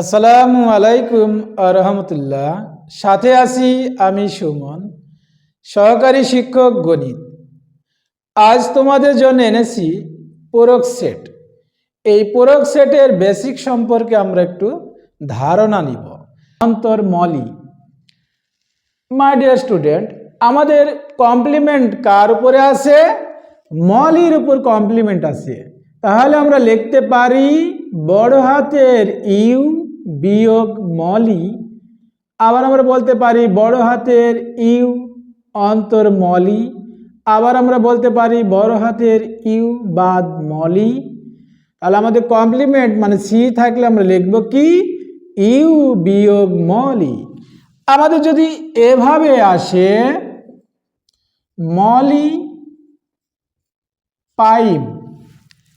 আসসালামু আলাইকুম রহমতুল্লাহ। সাথে আছি আমি সুমন, সহকারী শিক্ষক গণিত। আজ তোমাদের জন্য এনেছি পোরক সেট। এই পোরক সেটের বেসিক সম্পর্কে আমরা একটু ধারণা নিব। অন্তর মলি। মাই ডিয়ার স্টুডেন্ট আমাদের কমপ্লিমেন্ট কার উপরে আছে? মলির উপর কমপ্লিমেন্ট আছে। তাহলে আমরা লিখতে পারি বড় হাতের ইউ বিয়োগ মলি। আবার আমরা বলতে পারি বড় হাতের ইউ অন্তর মলি। আবার আমরা বলতে পারি বড় হাতের ইউ বাদ মলি। তাহলে আমাদের কমপ্লিমেন্ট মানে সি থাকলে আমরা লিখব কি? ইউ বিয়োগ মলি। আমাদের যদি এভাবে আসে, মলি পাইপ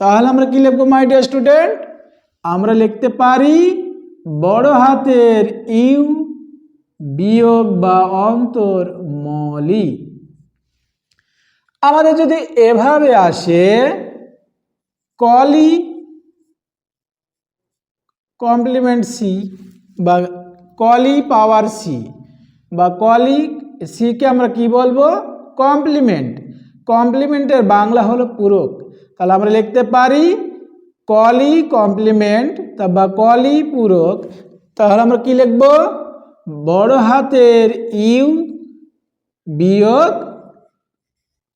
তাহলে আমরা কি লিখব মাই ডিয়ার স্টুডেন্ট আমরা লিখতে পারি বড় হাতের ইউ বিয়োগ বা অন্তর মলি। আমাদের যদি এভাবে আসে, কলি কমপ্লিমেন্ট সি বা কলি পাওয়ার সি বা কলি সিকে আমরা কি বলব? কমপ্লিমেন্ট কমপ্লিমেন্টের বাংলা হলো পূরক। তাহলে আমরা লিখতে পারি কলি কমপ্লিমেন্ট বা কলি পূরক। তাহলে আমরা কি লিখব? বড় হাতের ইউ বিয়োগ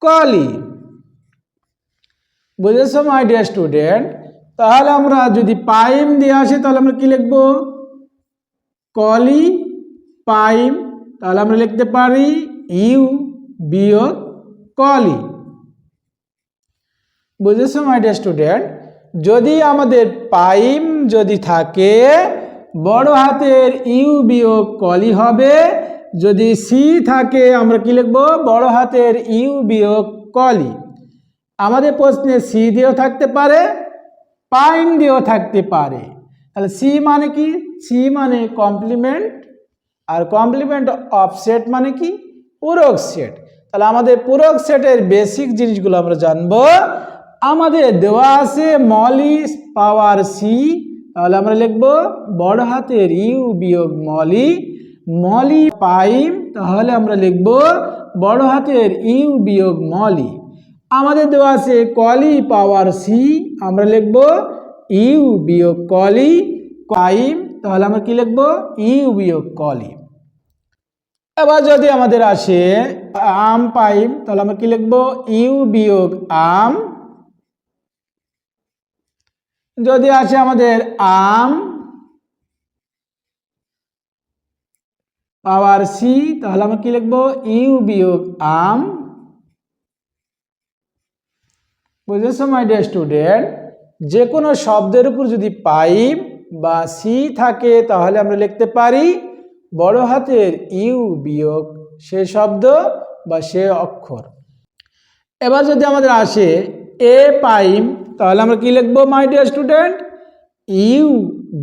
কলি। বুঝেছ মাই ডিয়ার স্টুডেন্ট তাহলে আমরা যদি পাইম দিয়ে আসে, তাহলে আমরা কি লিখব? কলি পাইম, তাহলে আমরা লিখতে পারি ইউ বিয়োগ কলি। বুঝেছ মাই ডিয়ার স্টুডেন্ট যদি আমাদের পাইম যদি থাকে, বড় হাতের ইউ বিয়োগ কলি হবে। যদি সি থাকে, আমরা কি লিখব? বড় হাতের ইউ বিয়োগ কলি। আমাদের প্রশ্নে সি দিয়েও থাকতে পারে, পাইম দিয়েও থাকতে পারে। তাহলে সি মানে কি? সি মানে কমপ্লিমেন্ট আর কমপ্লিমেন্ট অফ সেট মানে কি? পূরক সেট তাহলে আমাদের পূরক সেটের বেসিক জিনিসগুলো আমরা জানব। আমাদের দেওয়া আছে মলি পাওয়ার সি তাহলে আমরা লিখব বড় হাতের ইউ বিয়োগ মলি মলি পাইম, তাহলে আমরা লিখব বড় হাতের ইউ বিয়োগ মলি। আমাদের দেওয়া আছে কলি পাওয়ার সি আমরা লিখব ইউ বিয়োগ কলি, পাইম, তাহলে আমরা কি লিখব? ইউ বিয়োগ কলি। এবার যদি আমাদের আসে আম পাইম, তাহলে আমরা কি লিখব? ইউ বিয়োগ আম যদি আছে আমাদের আম, পাওয়ার সি তাহলে আমরা কি লিখব? ইউ বিয়োগ আম। বুঝেছ মাই ডিয়ার স্টুডেন্ট যে কোনো শব্দের উপর যদি পাইপ বা সি থাকে, তাহলে আমরা লিখতে পারি, বড় হাতের ইউ বিয়োগ সে শব্দ বা সে অক্ষর। এবার যদি আমাদের আসে এ পাইম তাহলে আমরা কি লিখব মাই ডিয়ার স্টুডেন্ট ইউ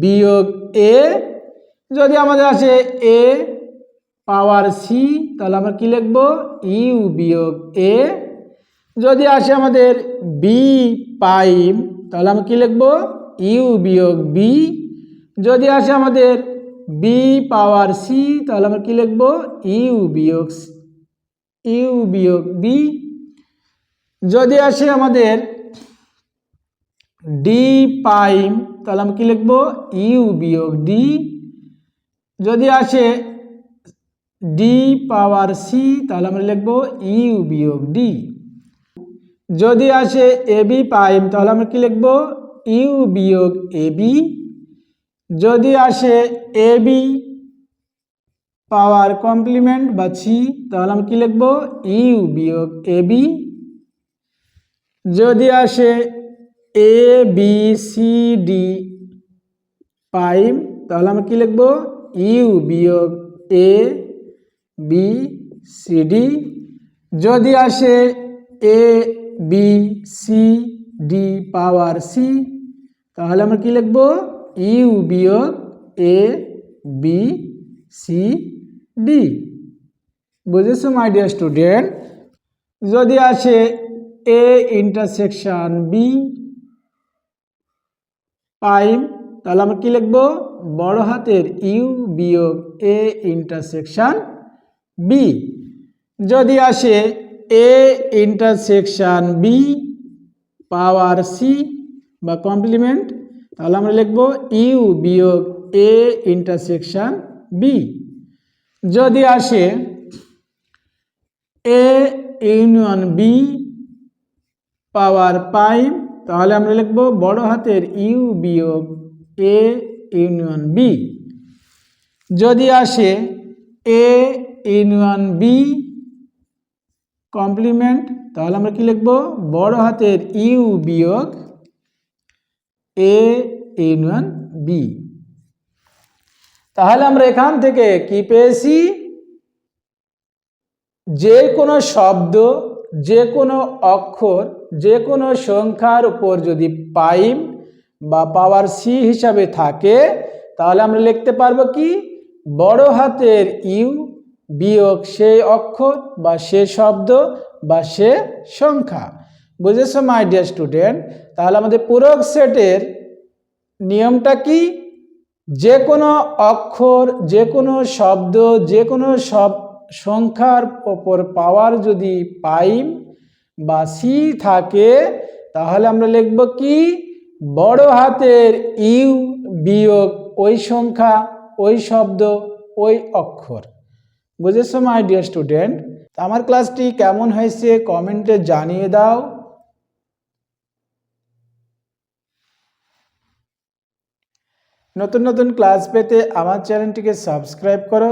বিয়োগ এ যদি আমাদের আসে এ পাওয়ার সি তাহলে আমরা কি লিখব? ইউ বিয়োগ এ যদি আসে আমাদের বি পাইম তাহলে আমরা কি লিখব? ইউ বিয়োগ বি যদি আসে আমাদের বি পাওয়ার সি তাহলে আমরা কি লিখব? ইউ বিয়োগ ইউ বিয়োগ বি যদি আসে আমাদের ডি পাইম তাহলে আমরা কি লিখব? ইউ বিয়োগ ডি যদি আসে ডি পাওয়ার সি তাহলে আমরা লিখব ইউ বিয়োগ ডি যদি আসে এবি পাইম তাহলে আমরা কি লিখব? ইউ বিয়োগ এবি যদি আসে এবি পাওয়ার কমপ্লিমেন্ট বা সি তাহলে আমরা কি লিখব? ইউ বিয়োগ এবি যদি আসে এ বি সি ডি পাইম, তাহলে আমরা কি লিখব? ইউ বিয়োগ এ বি সি ডি যদি আসে A B C D power C তাহলে আমরা কি লিখব? ইউ বিয়োগ এ বি সি ডি বুঝেছ মাই ডিয়ার স্টুডেন্ট যদি আসে এ ইন্টারসেকশন বি পাইম তাহলে আমরা কি লিখব? বড় হাতের ইউ বিয়োগ এ ইন্টারসেকশান বি। যদি আসে A intersection B power C বা কমপ্লিমেন্ট, তাহলে আমরা লিখব ইউ বিয়োগ এ ইন্টারসেকশান বি। যদি আসে এ ইউনিয়ন বি পাওয়ার পাইম তাহলে আমরা লিখব বড় হাতের ইউ বিয়োগ এ ইউনিয়ন বি। যদি আসে এ ইউনিয়ন বি কমপ্লিমেন্ট, তাহলে আমরা কি লিখব? বড় হাতের ইউ বিয়োগ এ ইউনিয়ন বি। তাহলে আমরা এখান থেকে কি পেয়েছি? যে কোনো শব্দ যে কোনো অক্ষর, যে কোনো সংখ্যার উপর যদি পাইম বা পাওয়ার সি হিসাবে থাকে, তাহলে আমরা লিখতে পারব কি? বড় হাতের ইউ বিয়োগ সেই অক্ষর বা সে শব্দ বা সে সংখ্যা। বুঝেছ মাই ডিয়ার স্টুডেন্ট তাহলে আমাদের পূরক সেটের নিয়মটা কি? যে কোনো অক্ষর, যে কোনো শব্দ, যে কোনো সব সংখ্যার ওপর পাওয়ার যদি পাইম বা সি থাকে, তাহলে আমরা লিখব কি? বড় হাতের ইউ বিয়োগ ওই সংখ্যা, ওই শব্দ, ওই অক্ষর। বুঝেছ মাই ডিয়ার স্টুডেন্ট আমার ক্লাসটি কেমন হয়েছে কমেন্টে জানিয়ে দাও। নতুন নতুন ক্লাস পেতে আমার চ্যানেলটিকে সাবস্ক্রাইব করো।